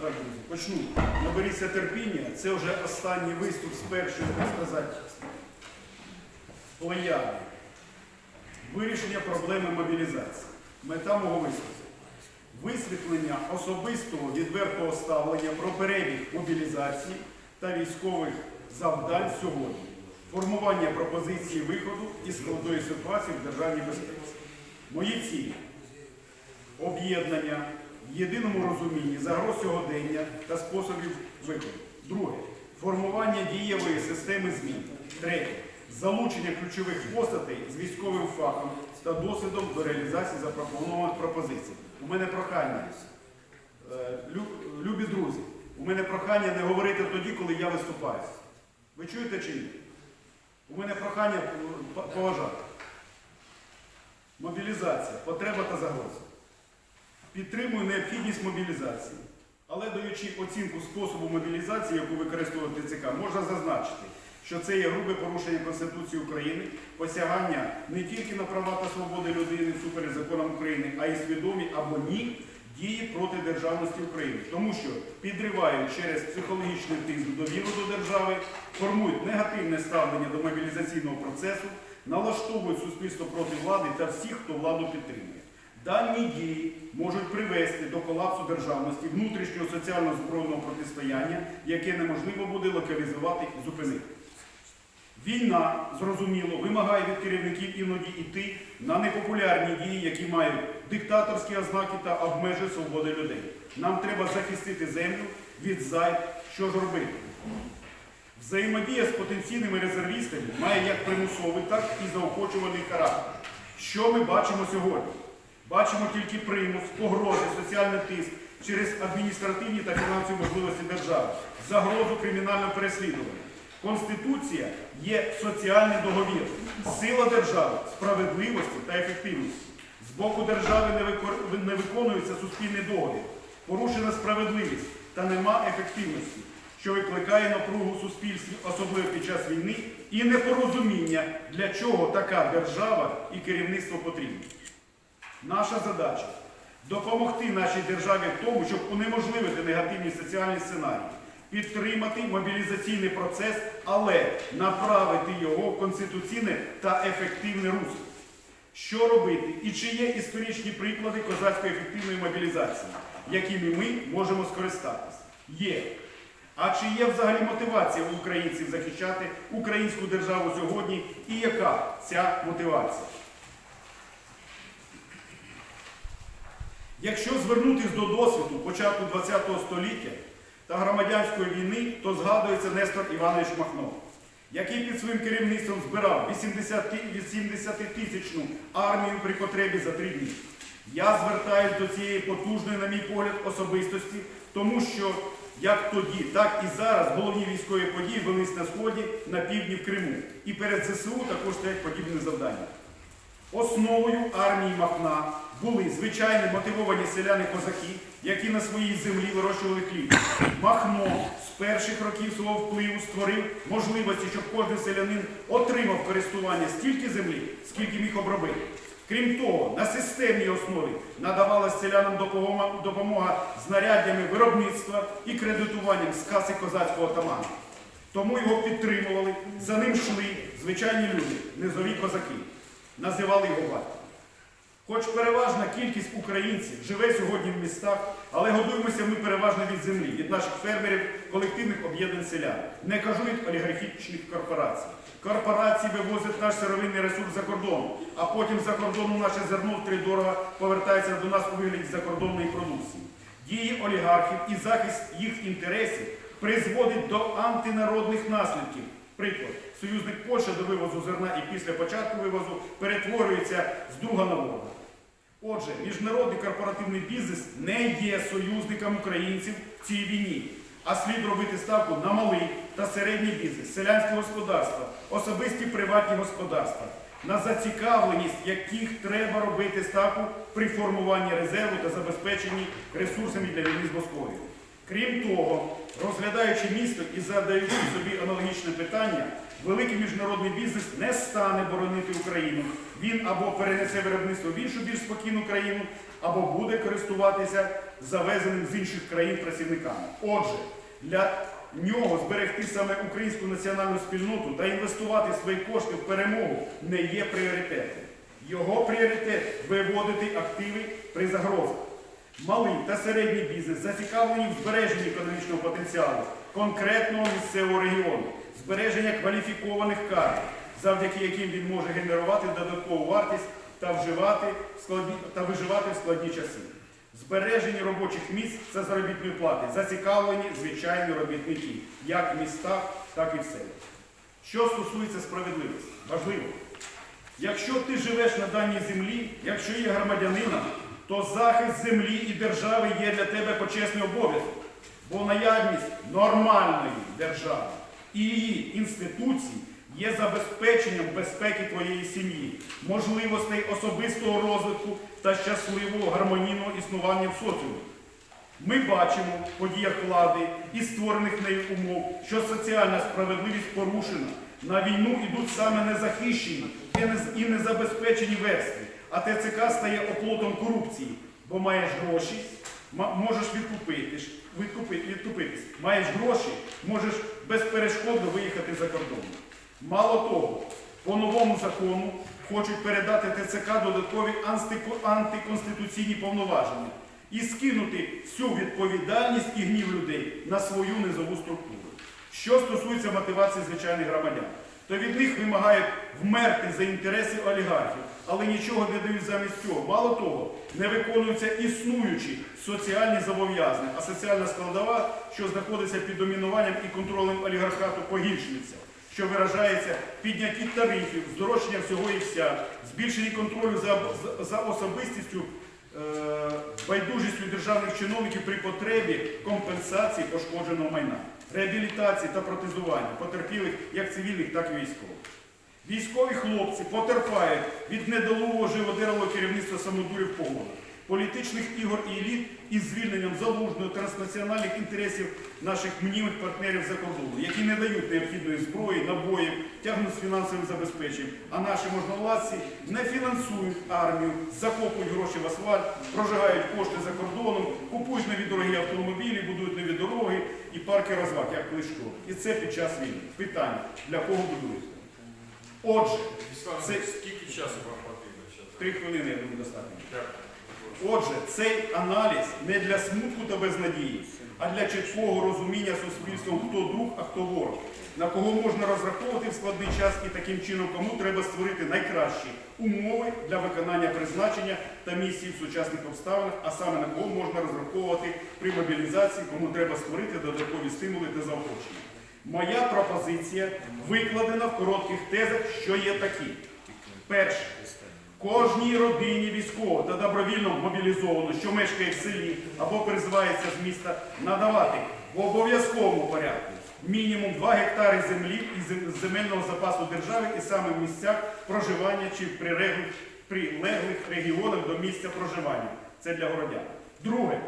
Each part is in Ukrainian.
Так, друзі, почну. Наберіться терпіння. Це вже останній виступ з першої, так сказати, плеяди. Вирішення проблеми мобілізації. Мета мого виступу. Висвітлення особистого відвертого ставлення про перебіг мобілізації та військових завдань сьогодні. Формування пропозиції виходу із складної ситуації в державній безпеці. Мої цілі об'єднання єдиному розумінні загроз сьогодення та способів виходу. Друге формування дієвої системи змін. Третє залучення ключових постатей з військовим фахом та досвідом до реалізації запропонованих пропозицій. У мене прохання, е, любі друзі, у мене прохання не говорити тоді, коли я виступаю. Ви чуєте чи ні? У мене прохання поважати. Мобілізація, потреба та загроза. Підтримую необхідність мобілізації, але даючи оцінку способу мобілізації, яку використовує ТЦК, можна зазначити, що це є грубе порушення Конституції України, посягання не тільки на права та свободи людини всупереч законам України, а й свідомі або ні дії проти державності України, тому що підривають через психологічний тиск довіру до держави, формують негативне ставлення до мобілізаційного процесу, налаштовують суспільство проти влади та всіх, хто владу підтримує. Дані дії можуть привести до колапсу державності, внутрішнього соціального збройного протистояння, яке неможливо буде локалізувати і зупинити. Війна, зрозуміло, вимагає від керівників іноді йти на непопулярні дії, які мають диктаторські ознаки та обмежують свободи людей. Нам треба захистити землю від зайд. Що ж робити? Взаємодія з потенційними резервістами має як примусовий, так і заохочувальний характер. Що ми бачимо сьогодні? Бачимо тільки примус, погрози, соціальний тиск через адміністративні та фінансові можливості держави, загрозу кримінального переслідування. Конституція є соціальний договір, сила держави, справедливості та ефективності. З боку держави не виконується суспільний договір, порушена справедливість та нема ефективності, що викликає напругу суспільстві, особливо під час війни, і непорозуміння, для чого така держава і керівництво потрібні. Наша задача допомогти нашій державі в тому, щоб унеможливити негативні соціальні сценарії, підтримати мобілізаційний процес, але направити його в конституційне та ефективне русло. Що робити і чи є історичні приклади козацької ефективної мобілізації, якими ми можемо скористатися? Є. А чи є взагалі мотивація у українців захищати українську державу сьогодні і яка ця мотивація? Якщо звернутися до досвіду початку ХХ століття та громадянської війни, то згадується Нестор Іванович Махно, який під своїм керівництвом збирав 80-тисячну армію при потребі за три дні. Я звертаюсь до цієї потужної, на мій погляд, особистості, тому що як тоді, так і зараз головні військові події велись на сході, на півдні в Криму. І перед ЗСУ також стоять подібні завдання. Основою армії Махна були звичайні мотивовані селяни-козаки, які на своїй землі вирощували хліб. Махно з перших років свого впливу створив можливості, щоб кожен селянин отримав користування стільки землі, скільки міг обробити. Крім того, на системній основі надавалась селянам допомога, допомога знаряддями виробництва і кредитуванням з каси козацького таману. Тому його підтримували, за ним йшли звичайні люди, низові козаки називали його батьком. Хоч переважна кількість українців живе сьогодні в містах, але годуємося ми переважно від землі, від наших фермерів, колективних об'єднань селян. Не кажу від олігархічних корпорацій. Корпорації вивозять наш сировинний ресурс за кордон, а потім за кордону наше зерно втридорога повертається до нас у вигляді закордонної продукції. Дії олігархів і захист їх інтересів призводить до антинародних наслідків. Приклад, союзник Польща до вивозу зерна і після початку вивозу перетворюється з друга на ворога. Отже, міжнародний корпоративний бізнес не є союзником українців в цій війні, а слід робити ставку на малий та середній бізнес, селянське господарства, особисті приватні господарства, на зацікавленість яких треба робити ставку при формуванні резерву та забезпеченні ресурсами для війни з Московією. Крім того, розглядаючи місто і задаючи собі аналогічне питання, великий міжнародний бізнес не стане боронити Україну. Він або перенесе виробництво в іншу більш спокійну країну, або буде користуватися завезеним з інших країн працівниками. Отже, для нього зберегти саме українську національну спільноту та інвестувати свої кошти в перемогу не є пріоритетом. Його пріоритет виводити активи при загрозах. Малий та середній бізнес зацікавлені в збереженні економічного потенціалу конкретного місцевого регіону, збереження кваліфікованих кадрів, завдяки яким він може генерувати додаткову вартість та, вживати складні, та виживати в складні часи. Збережені робочих місць та заробітної плати зацікавлені звичайні робітники, як в містах, так і в селах. Що стосується справедливості, важливо. Якщо ти живеш на даній землі, якщо є громадянином, то захист землі і держави є для тебе почесний обов'язок. Бо наявність нормальної держави і її інституцій є забезпеченням безпеки твоєї сім'ї, можливостей особистого розвитку та щасливого гармонійного існування в соціумі. Ми бачимо в подіях влади і створених нею умов, що соціальна справедливість порушена. На війну йдуть саме незахищені і незабезпечені верстви, а ТЦК стає оплотом корупції, бо маєш гроші, можеш відкупитись, відкупи- відкупитись. Маєш гроші, можеш безперешкодно виїхати за кордон. Мало того, по новому закону хочуть передати ТЦК додаткові антиконституційні повноваження і скинути всю відповідальність і гнів людей на свою низову структуру. Що стосується мотивації звичайних громадян, то від них вимагають вмерти за інтереси олігархів, але нічого не дають замість цього. Мало того, не виконуються існуючі соціальні зобов'язання, а соціальна складова, що знаходиться під домінуванням і контролем олігархату, погіршується, що виражається піднятті тарифів, здорожчання всього і вся, збільшенні контролю за, за особистістю е, байдужістю державних чиновників при потребі компенсації пошкодженого майна, реабілітації та протезування потерпілих як цивільних, так і військових. Військові хлопці потерпають від недолугого живодерного керівництва самодурів погоди, політичних ігор і еліт із звільненням залужної транснаціональних інтересів наших мнімих партнерів за кордону, які не дають необхідної зброї, набоїв, тягнуть з фінансовим забезпеченням, а наші можновладці не фінансують армію, закопують гроші в асфальт, прожигають кошти за кордоном, купують нові дорогі автомобілі, будують нові дороги і парки розваг, як Кличко. І це під час війни. Питання, для кого будують? Отже, Це- скільки часу вам потрібно? три хвилини, я думаю, достатньо. Отже, цей аналіз не для смутку та безнадії, а для чіткого розуміння суспільством, хто друг, а хто ворог, на кого можна розраховувати в складний час і таким чином кому треба створити найкращі умови для виконання призначення та місії в сучасних обставинах, а саме на кого можна розраховувати при мобілізації, кому треба створити додаткові стимули та заохочення. Моя пропозиція викладена в коротких тезах, що є такі. Перше. Кожній родині військового та добровільно мобілізованого, що мешкає в селі або призивається з міста, надавати в обов'язковому порядку мінімум 2 гектари землі із земельного запасу держави і саме в місцях проживання чи в прилеглих регіонах до місця проживання. Це для городян. Друге.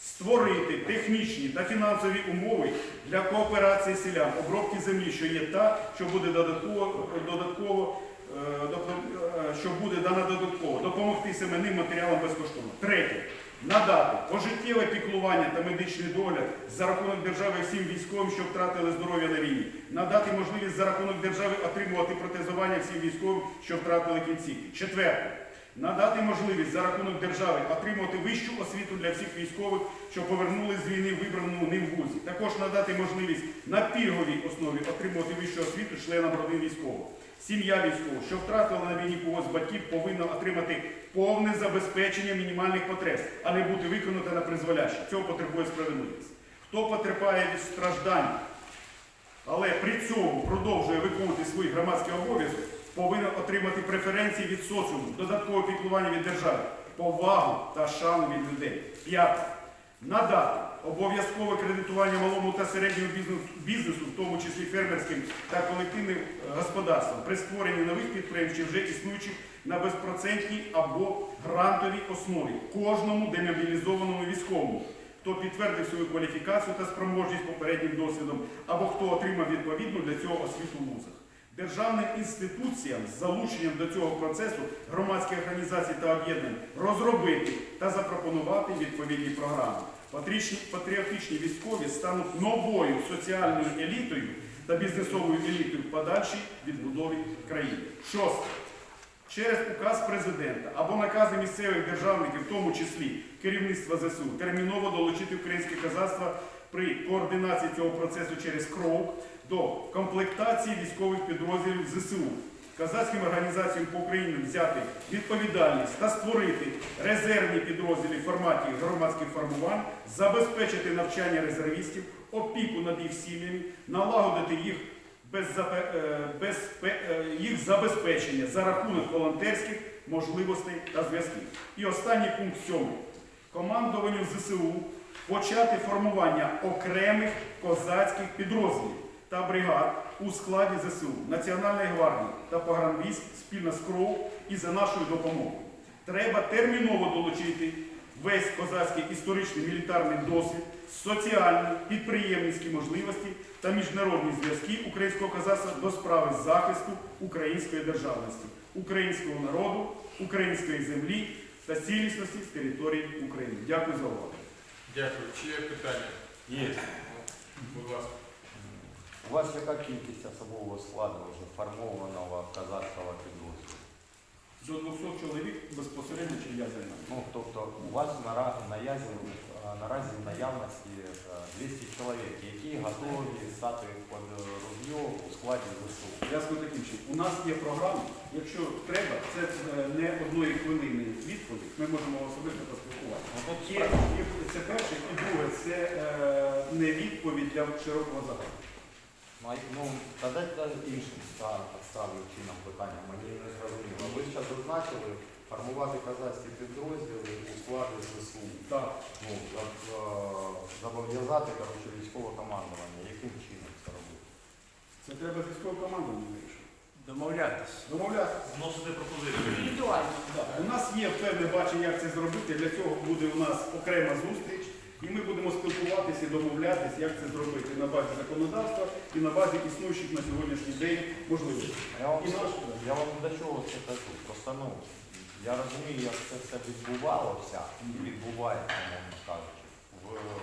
Створити технічні та фінансові умови для кооперації селян, обробки землі, що є та, що буде додатково, додатково е, допо- е, що буде дана додатково, допомогти семенним матеріалам безкоштовно. Третє. Надати пожиттєве піклування та медичний догляд за рахунок держави всім військовим, що втратили здоров'я на війні. Надати можливість за рахунок держави отримувати протезування всім військовим, що втратили кінцівки. Четверте. Надати можливість за рахунок держави отримувати вищу освіту для всіх військових, що повернулись з війни в вибраному ним вузі. Також надати можливість на пільговій основі отримувати вищу освіту членам родин військових. Сім'я військового, що втратила на війні когось батьків, повинна отримати повне забезпечення мінімальних потреб, а не бути виконана на призволяще. Цього потребує справедливість. Хто потерпає від страждань, але при цьому продовжує виконувати свої громадські обов'язки, повинен отримати преференції від соціуму, додаткове піклування від держави, повагу та шану від людей. П'яте. Надати обов'язкове кредитування малому та середньому бізнесу, в тому числі фермерським та колективним е, господарствам, при створенні нових підприємств чи вже існуючих на безпроцентній або грантовій основі кожному демобілізованому військовому, хто підтвердив свою кваліфікацію та спроможність попереднім досвідом, або хто отримав відповідну для цього освіту в вузах. Державним інституціям з залученням до цього процесу громадських організацій та об'єднань розробити та запропонувати відповідні програми. Патріотичні військові стануть новою соціальною елітою та бізнесовою елітою в подальшій відбудові країни. Шосте. Через указ президента або накази місцевих державників, в тому числі керівництва ЗСУ, терміново долучити українське казацтво при координації цього процесу через крок до комплектації військових підрозділів ЗСУ. Казацьким організаціям по Україні взяти відповідальність та створити резервні підрозділи в форматі громадських формувань, забезпечити навчання резервістів, опіку над їх сім'ями, налагодити їх е, е, їх забезпечення за рахунок волонтерських можливостей та зв'язків. І останній пункт сьомий. Командуванню ЗСУ почати формування окремих козацьких підрозділів та бригад у складі ЗСУ, Національної гвардії та погранвійськ спільно з КРОУ і за нашою допомогою. Треба терміново долучити весь козацький історичний мілітарний досвід, соціальні, підприємницькі можливості та міжнародні зв'язки українського козацтва до справи захисту української державності, українського народу, української землі та цілісності території України. Дякую за увагу. Дякую. Чи є питання? Є. Будь ласка. У вас яка кількість особового складу вже формованого казацького підрозділу? До 200 чоловік безпосередньо чим я займаюся. Ну, тобто у вас нара- наязі, е, наразі в наявності е, 200 чоловік, які готові стати під ружьо у складі ЗСУ. Я скажу таким чином. У нас є програма. Якщо треба, це е, не одної хвилини відповідь. Ми можемо особисто поспілкуватися. Ну, Є, є, це друге, це е, не відповідь для широкого загалу. Ну, а- Ну, тоді іншим ста- ставлю чином питання, мені не зрозуміло. Ви зараз зазначили формувати казацькі підрозділи у складі ЗСУ. Так. Ну, за- е, зобов'язати коротше, військове командування. Яким чином це робити? Це треба з військовою командою вирішити. Домовлятися. Домовлятися. Вносити пропозицію. Індивідуально. Да. У нас є певне бачення, як це зробити. Для цього буде у нас окрема зустріч, і ми будемо спілкуватися і домовлятися, як це зробити на базі законодавства і на базі існуючих на сьогоднішній день можливостей. Я вам, І наш, я вам до чого це кажу. Просто ну, я розумію, як це все відбувалося і відбувається, мовно кажучи,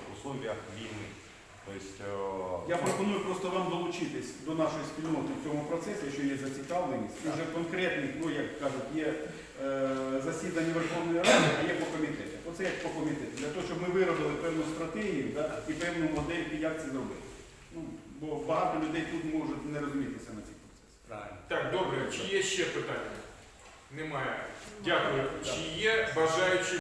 в условиях війни. Я пропоную просто вам долучитись до нашої спільноти в цьому процесі, якщо є зацікавленість. І вже конкретних, ну як кажуть, є е, засідання Верховної Ради, а є по комітетах. Оце як по комітету. Для того, щоб ми виробили певну стратегію да, і певну модель, як це зробити. Ну, бо багато людей тут можуть не розумітися на цих процесах. Правильно. Так, добре. Чи є ще питання? Немає. Дякую. Чи є бажаючі